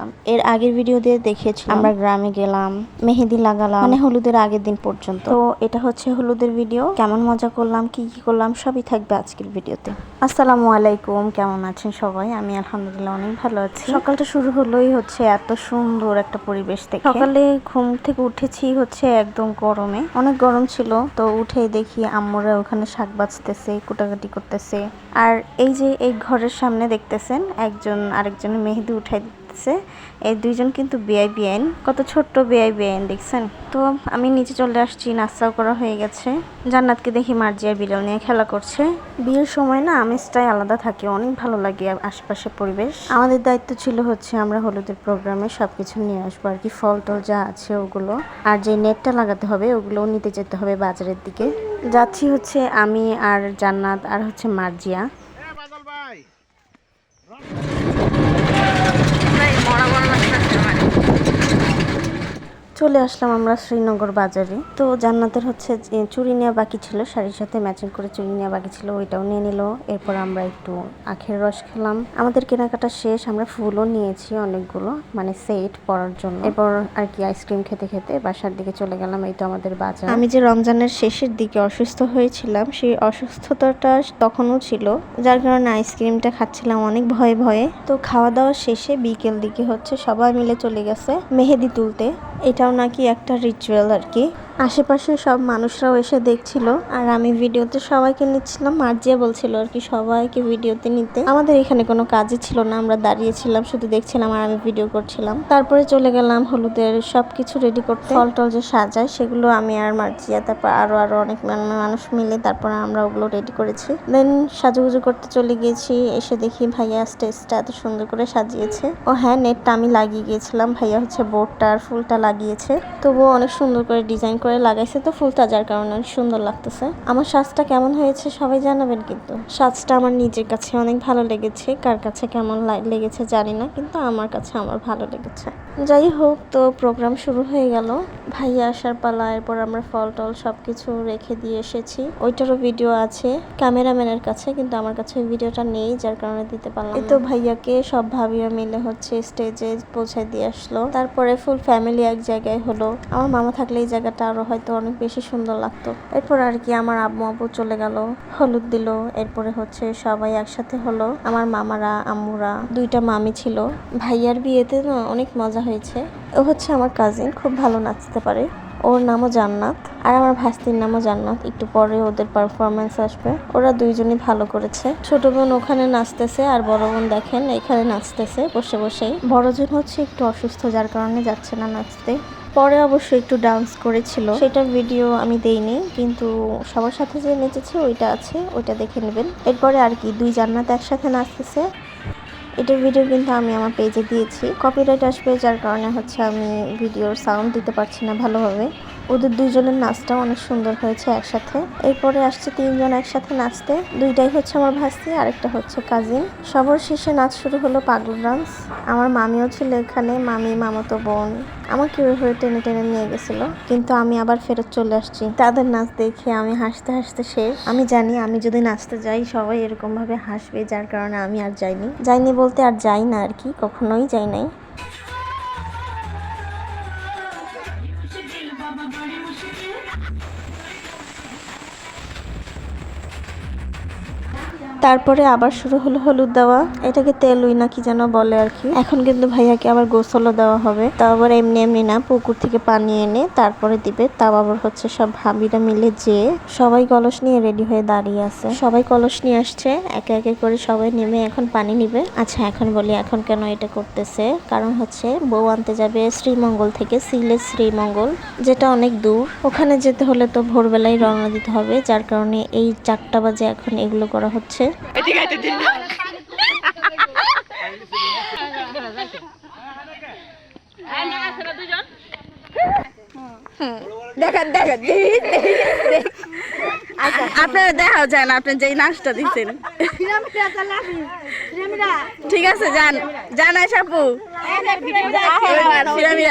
আসলাম এর আগের ভিডিও দিয়ে দেখিয়েছিলাম। আমরা গ্রামে গেলাম মেহেদি লাগালাম মানে হলুদের আগের দিন পর্যন্ত। তো এটা হচ্ছে হলুদের ভিডিও কেমন মজা করলাম কি কি করলাম সবই থাকবে আজকের ভিডিওতে আসসালামু আলাইকুম কেমন আছেন সবাই? আমি আলহামদুলিল্লাহ অনেক ভালো আছি। সকালটা শুরু হলোই হচ্ছে এত সুন্দর একটা পরিবেশ দেখে। সকালে ঘুম থেকে উঠেছি হচ্ছে একদম গরমে। অনেক গরম ছিল তো উঠে দেখি আম্মুরা ওখানে শাক বাজতেছে কুটাকাটি করতেছে। আর এই যে এই ঘরের সামনে দেখতেছেন একজন আরেকজনের মেহেদি উঠাই দিতেছে এই দুইজন কিন্তু বিআই বিআইন কত ছোট্ট বিআই বিআইন দেখছেন? তো আমি নিচে চলে আসছি নাস্তাও করা হয়ে গেছে। জান্নাতকে দেখি মার্জিয়ার বিড়াল নিয়ে খেলা করছে। বিয়ের সময় না, আমেজটাই আলাদা থাকে, অনেক ভালো লাগে আশেপাশের পরিবেশ। আমাদের দায়িত্ব ছিল হচ্ছে আমরা হলুদের প্রোগ্রামে সবকিছু নিয়ে আসব আর কি, ফল টল যা আছে ওগুলো। আর যে নেটটা লাগাতে হবে, ওগুলোও নিতে যেতে হবে বাজারের দিকে। যাচ্ছি হচ্ছে আমি আর জান্নাত আর হচ্ছে মার্জিয়া। চলে আসলাম আমরা শ্রীনগর বাজারে। তো জান্নাতের হচ্ছে চুরি নেওয়া বাকি ছিল, শাড়ির সাথে ম্যাচিং করে চুরি নেওয়া বাকি ছিল, ওইটাও নিয়ে নিল। এরপর আমরা একটু আখের রস খেলাম। আমাদের কেনাকাটা শেষ, আমরা ফুলও নিয়েছি অনেকগুলো মানে সেট পরার জন্য। এরপর আর কি আইসক্রিম খেতে খেতে বাসার দিকে চলে গেলাম, এই তো আমাদের বাজার। আমি যে রমজানের শেষের দিকে অসুস্থ হয়েছিলাম, সেই অসুস্থতাটা তখনও ছিল। যার কারণে আইসক্রিমটা খাচ্ছিলাম অনেক ভয়ে ভয়ে। তো খাওয়া দাওয়া শেষে বিকেল দিকে হচ্ছে সবাই মিলে চলে গেছে মেহেদি তুলতে। এটাও নাকি একটা রিচুয়াল আর কি। আশেপাশে সব মানুষরাও এসে দেখছিল, আর আমি ভিডিওতে সবাইকে নিচ্ছিলাম। মার্জিয়া বলছিল আর কি, সবাইকে ভিডিওতে নিতে। আমাদের এখানে কোনো কাজই ছিল না, আমরা দাঁড়িয়েছিলাম, শুধু দেখছিলাম আর আমি ভিডিও করছিলাম। তারপরে চলে গেলাম হলুদের সবকিছু রেডি করতে। ফল টল যে সাজায় সেগুলো আমি আর মার্জিয়া, তারপর আরও আরও অনেক মানুষ মিলে তারপর আমরা ওগুলো রেডি করেছি। দেন সাজুগুজু করতে চলে গিয়েছি, এসে দেখি ভাইয়া স্টেজটা এত সুন্দর করে সাজিয়েছে। ও হ্যাঁ নেটটা আমি লাগিয়ে গিয়েছিলাম, ভাইয়া হচ্ছে বোর্ডটা আর ফুলটা লাগিয়েছে। তবুও অনেক সুন্দর করে ডিজাইন করে লাগাইছে তো ফুল তাজার কারণে সুন্দর লাগতেছে। আমার সাজটা কেমন হয়েছে সবাই জানাবেন কিন্তু। সাজটা আমার নিজের কাছে অনেক ভালো লেগেছে, কার কাছে কেমন লেগেছে জানি না, কিন্তু আমার কাছে আমার ভালো লেগেছে। যাই হোক তো প্রোগ্রাম শুরু হয়ে গেল। ভাইয়া আসার পালা এরপর আমরা ফল টল সবকিছু রেখে দিয়ে এসেছি। ওইটারও ভিডিও আছে ক্যামেরাম্যানের কাছে কিন্তু আমার কাছে ওই ভিডিওটা নেই যার কারণে দিতে পারলাম এই তো ভাইয়াকে সব ভাবিয়া মিলে হচ্ছে স্টেজে পৌঁছায় দিয়ে আসলো। তারপরে ফুল ফ্যামিলি এক জায়গায় হলো। আমার মামা থাকলে এই জায়গাটা আরও হয়তো অনেক বেশি সুন্দর লাগতো। এরপর আর কি আমার আব্বু আব্বু চলে গেল হলুদ দিল এরপরে হচ্ছে সবাই একসাথে হলো। আমার মামারা আম্মুরা দুইটা মামি ছিল। ভাইয়ার বিয়েতে না অনেক মজা হয়েছে। ও হচ্ছে আমার কাজিন খুব ভালো নাচতে পারে। ওর নামও জান্নাত। আর আমার ভাস্তির নামও জান্নাত। একটু পরে ওদের পারফরমেন্স আসবে। ওরা দুইজনই ভালো করেছে। ছোট বোন ওখানে নাচতেছে আর বড় বোন দেখেন, এখানে নাচতেছে বসে বসেই। বড় জন হচ্ছে একটু অসুস্থ, যার কারণে যাচ্ছে না নাচতে। পরে অবশ্য একটু ডান্স করেছিল। সেটার ভিডিও আমি দেইনি, কিন্তু সবার সাথে যে নেচেছে ওইটা আছে, ওইটা দেখে নেবেন। এরপরে আর কি, দুই জান্নাত একসাথে নাচতেছে। এটার ভিডিও কিন্তু আমি আমার পেজে দিয়েছি। কপিরাইট আসবে, যার কারণে হচ্ছে আমি ভিডিওর সাউন্ড দিতে পারছি না ভালোভাবে। ওদের দুইজনের নাচটাও অনেক সুন্দর হয়েছে একসাথে। এরপরে আসছে তিনজন একসাথে নাচতে। দুইটাই হচ্ছে আমার ভাস্তি আরেকটা হচ্ছে কাজিন। সবার শেষে নাচ শুরু হলো পাগল ডান্স। আমার মামিও ছিল এখানে, মামি, মামাতো বোন। আমাকে ওইভাবে টেনে টেনে নিয়ে গেছিল। কিন্তু আমি আবার ফেরত চলে আসছি। তাদের নাচ দেখে আমি হাসতে হাসতে শেষ। আমি জানি আমি যদি নাচতে যাই, সবাই এরকম ভাবে হাসবে, যার কারণে আমি আর যাইনি। যাইনি বলতে আর যাই না আর কি, কখনোই যাই নাই। তারপরে আবার শুরু হলো হলুদ দেওয়া। এটাকে তেলুই না কি যেন বলে আর কি। এখন কিন্তু ভাইয়াকে আবার গোসলও দেওয়া হবে। তাও আবার এমনি এমনি না, পুকুর থেকে পানি এনে তারপরে দিবে। তাও আবার হচ্ছে সব ভাবিরা মিলে যে সবাই কলস নিয়ে রেডি হয়ে দাঁড়িয়ে আছে। সবাই কলস নিয়ে আসছে। একে একে করে সবাই নেমে এখন পানি নিবে। আচ্ছা এখন বলি, এখন কেন এটা করতেছে? কারণ হচ্ছে বউ আনতে যাবে শ্রীমঙ্গল থেকে সিলেট শ্রীমঙ্গল, যেটা অনেক দূর। ওখানে যেতে হলে তো ভোরবেলায় রওনা দিতে হবে। যার কারণে এই চারটা বাজে এখন এগুলো করা হচ্ছে। দেখেন দেখেন আপনারা দেখাও যান আপনি যেই নাচটা দিচ্ছেন। ঠিক আছে যান। যান আশাপু পিরামিড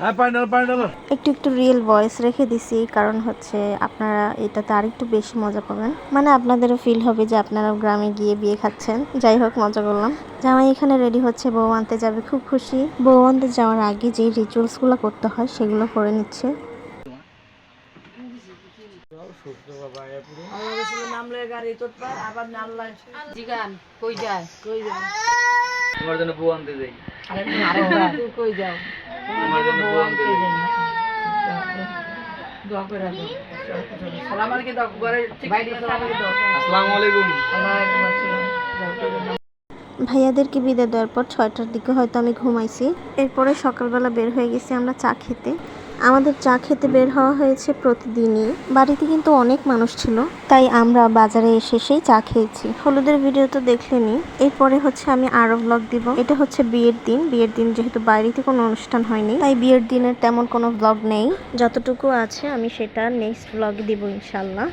হ্যাঁ একটু একটু রিয়েল ভয়েস রেখে দিছি কারণ হচ্ছে আপনারা এটাতে আরেকটু বেশি মজা পাবেন। মানে আপনাদেরও ফিল হবে যে আপনারা গ্রামে গিয়ে বিয়ে খাচ্ছেন। যাই হোক মজা করলাম। জামাই এখানে রেডি হচ্ছে বউ আনতে যাবে খুব খুশি। বউ আনতে যাওয়ার আগে যে রিচুয়ালসগুলো করতে হয় সেগুলো করে নিচ্ছে। জিগান কই যায় কই যায় তোমার জন্য বউ আনতে যাই। কই যাও? ভাইয়াদেরকে বিদায় দেওয়ার পর ছয়টার দিকে হয়তো আমি ঘুমাইছি। এরপরে সকালবেলা বের হয়ে গেছি আমরা চা খেতে। আমাদের চা খেতে বের হওয়া হয়েছে প্রতিদিনই। বাড়িতে কিন্তু অনেক মানুষ ছিল, তাই আমরা বাজারে এসে সেই চা খেয়েছি। হলুদের ভিডিও তো দেখলেনি এরপরে হচ্ছে আমি আরও ব্লগ দিব। এটা হচ্ছে বিয়ের দিন। বিয়ের দিন যেহেতু বাড়িতে কোনো অনুষ্ঠান হয়নি, তাই বিয়ের দিনের তেমন কোনো ব্লগ নেই। যতটুকু আছে আমি সেটা নেক্সট ব্লগে দিব ইনশাল্লাহ।